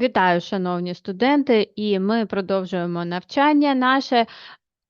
Вітаю, шановні студенти, і ми продовжуємо навчання наше.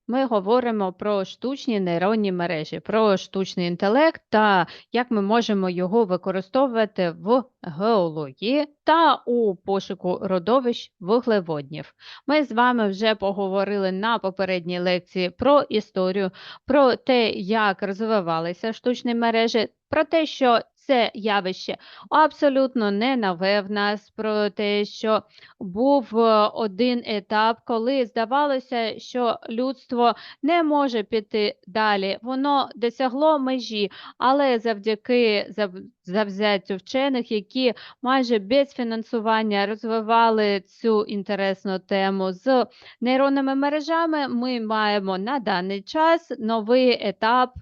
Ми говоримо про штучні нейронні мережі, про штучний інтелект та як ми можемо його використовувати в геології та у пошуку родовищ вуглеводнів. Ми з вами вже поговорили на попередній лекції про історію, про те, як розвивалися штучні мережі, про те, що це явище абсолютно не нове в нас, про те, що був е, один етап, коли здавалося, що людство не може піти далі. Воно досягло межі, але завдяки зав- завзяттю вчених, які майже без фінансування розвивали цю інтересну тему з нейронними мережами, ми маємо на даний час новий етап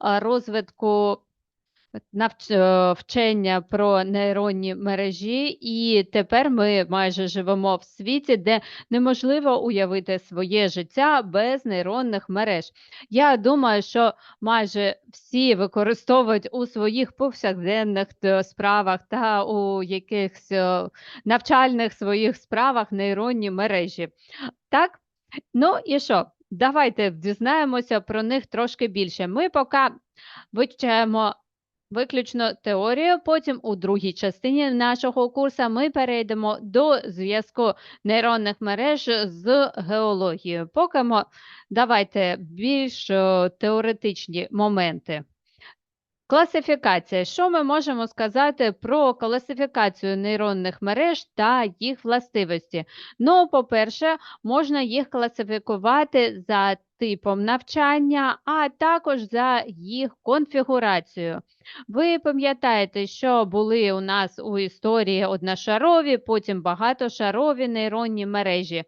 розвитку е, вчення про нейронні мережі, і тепер ми майже живемо в світі, де неможливо уявити своє життя без нейронних мереж. Я думаю, що майже всі використовують у своїх повсякденних е, справах та у якихось е, навчальних своїх справах нейронні мережі. Так? Ну і що? Давайте дізнаємося про них трошки більше. Ми поки вивчаємо виключно теорію. Потім у другій частині нашого курсу ми перейдемо до зв'язку нейронних мереж з геологією. Поки давайте більш е, теоретичні моменти. Класифікація. Що ми можемо сказати про класифікацію нейронних мереж та їх властивості? Ну, по-перше, можна їх класифікувати за типом навчання, а також за їх конфігурацією. Ви пам'ятаєте, що були у нас у історії одношарові, потім багатошарові нейронні мережі.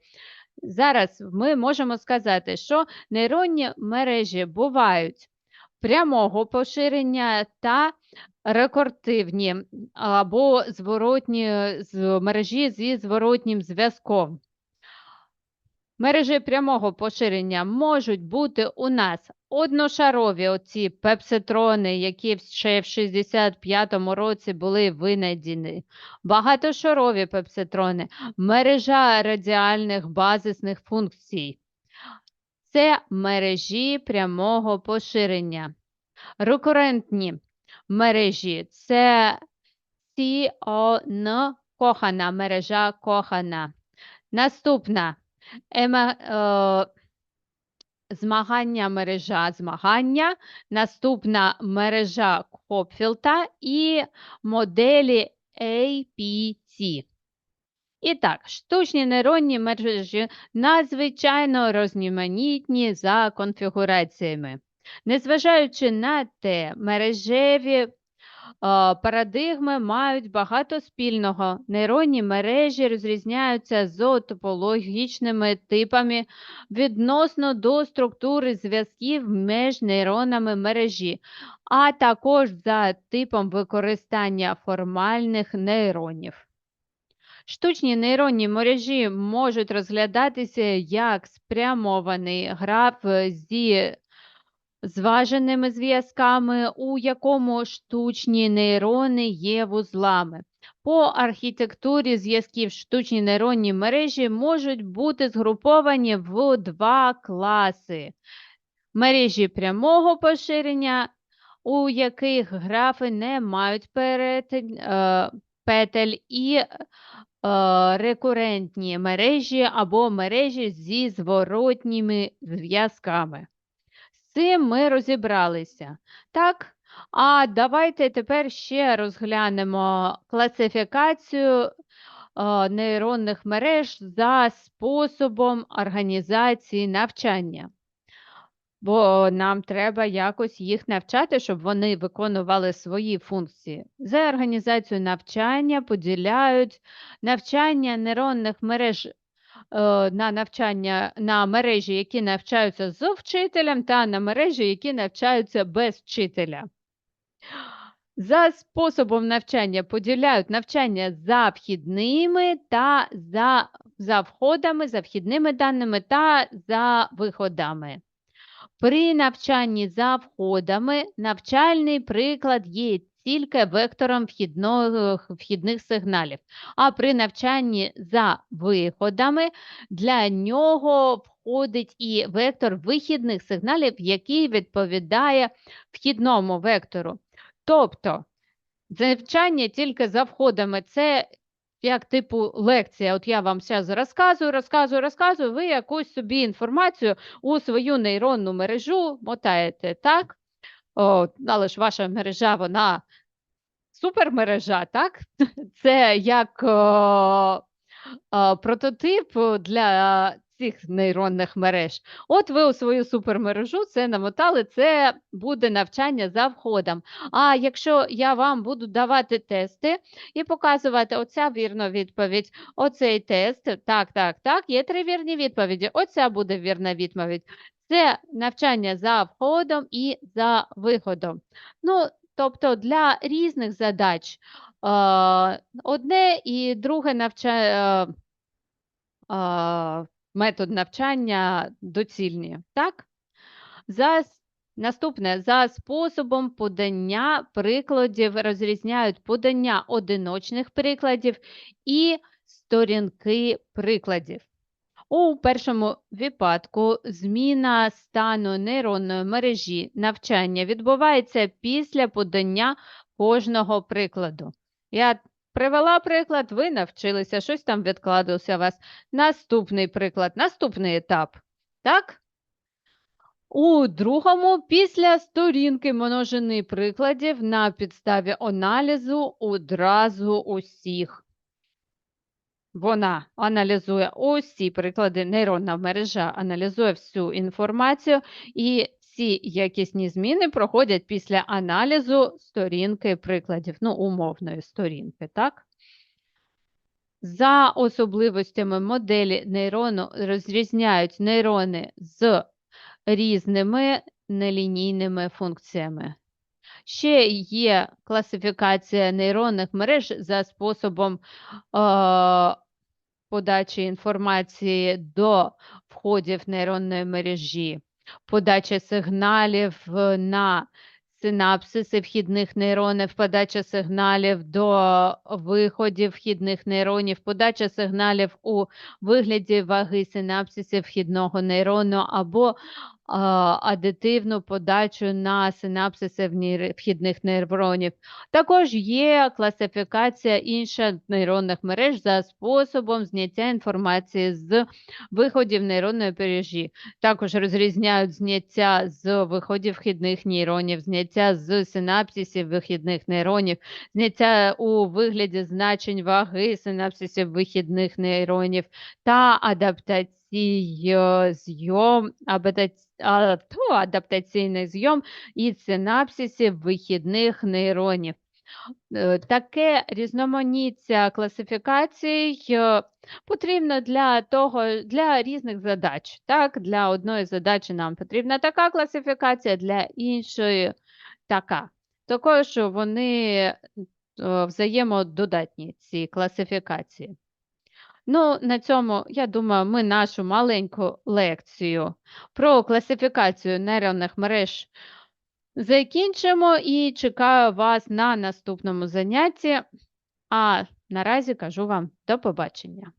Зараз ми можемо сказати, що нейронні мережі бувають прямого поширення та рекурсивні або зворотні з мережі зі зворотнім зв'язком. Мережі прямого поширення можуть бути у нас одношарові оці пепситрони, які ще в 65-му році були винайдені, багатошарові пепситрони, мережа радіальних базисних функцій. Це мережі прямого поширення. Рекурентні мережі це CON кохана, мережа кохана. Наступна ема, е, змагання мережа змагання, наступна мережа Копфілта і моделі APT. І так, штучні нейронні мережі надзвичайно різноманітні за конфігураціями. Незважаючи на те, мережеві е, парадигми мають багато спільного. Нейронні мережі розрізняються з топологічними типами відносно до структури зв'язків між нейронами мережі, а також за типом використання формальних нейронів. Штучні нейронні мережі можуть розглядатися як спрямований граф зі зваженими зв'язками, у якому штучні нейрони є вузлами. По архітектурі зв'язків штучні нейронні мережі можуть бути згруповані в два класи: мережі прямого поширення, у яких графи не мають перетин, е, петель, і е, рекурентні мережі або мережі зі зворотніми зв'язками. З цим ми розібралися. Так, а давайте тепер ще розглянемо класифікацію е, нейронних мереж за способом організації навчання. Бо нам треба якось їх навчати, щоб вони виконували свої функції. За організацію навчання поділяють навчання нейронних мереж е, на навчання на мережі, які навчаються з вчителем, та на мережі, які навчаються без вчителя. За способом навчання поділяють навчання за вхідними та за, за входами, за вхідними даними та за виходами. При навчанні за входами навчальний приклад є тільки вектором вхідного, вхідних сигналів, а при навчанні за виходами для нього входить і вектор вихідних сигналів, який відповідає вхідному вектору. Тобто навчання тільки за входами це як типу лекція. От я вам зараз розказую, розказую, розказую, ви якусь собі інформацію у свою нейронну мережу мотаєте, так? О, але ж ваша мережа, вона супермережа, так? Це як прототип для цих нейронних мереж. От ви у свою супермережу це намотали, це буде навчання за входом. А якщо я вам буду давати тести і показувати оця вірна відповідь, оцей тест, так, так, так, є три вірні відповіді. Оця буде вірна відповідь. Це навчання за входом і за виходом. Ну, тобто для різних задач одне і друге навчання. Метод навчання доцільні, так? За, наступне, за способом подання прикладів розрізняють подання одиночних прикладів і сторінки прикладів. У першому випадку зміна стану нейронної мережі навчання відбувається після подання кожного прикладу. Я привела приклад, ви навчилися, щось там відкладалося у вас. Наступний приклад, наступний етап. Так? У другому після сторінки множини прикладів на підставі аналізу одразу усіх. Вона аналізує ці приклади, нейронна мережа аналізує всю інформацію, і ці якісні зміни проходять після аналізу сторінки прикладів, ну, умовної сторінки, так? За особливостями моделі нейрону розрізняють нейрони з різними нелінійними функціями. Ще є класифікація нейронних мереж за способом е, подачі інформації до входів нейронної мережі, подача сигналів е, на синапсиси вхідних нейронів, подача сигналів до виходів вхідних нейронів, подача сигналів у вигляді ваги синапсисів вхідного нейрону або адитивну подачу на синапсиси вхідних нейронів. Також є класифікація інших нейронних мереж за способом зняття інформації з виходів нейронної мережі. Також розрізняють зняття з виходів вхідних нейронів, зняття з синапсисів вихідних нейронів, зняття у вигляді значень ваги синапсисів вихідних нейронів та адаптацій зйом, адаптаці- а, тьфу, адаптаційний зйом і синапсисів вихідних нейронів. Е, Таке різноманіття класифікацій е, потрібно для того, для різних задач. Так, для одної задачі нам потрібна така класифікація, для іншої така. Також вони е, взаємододатні, ці класифікації. Ну, на цьому, я думаю, ми нашу маленьку лекцію про класифікацію нейронних мереж закінчимо і чекаю вас на наступному занятті. А наразі кажу вам до побачення.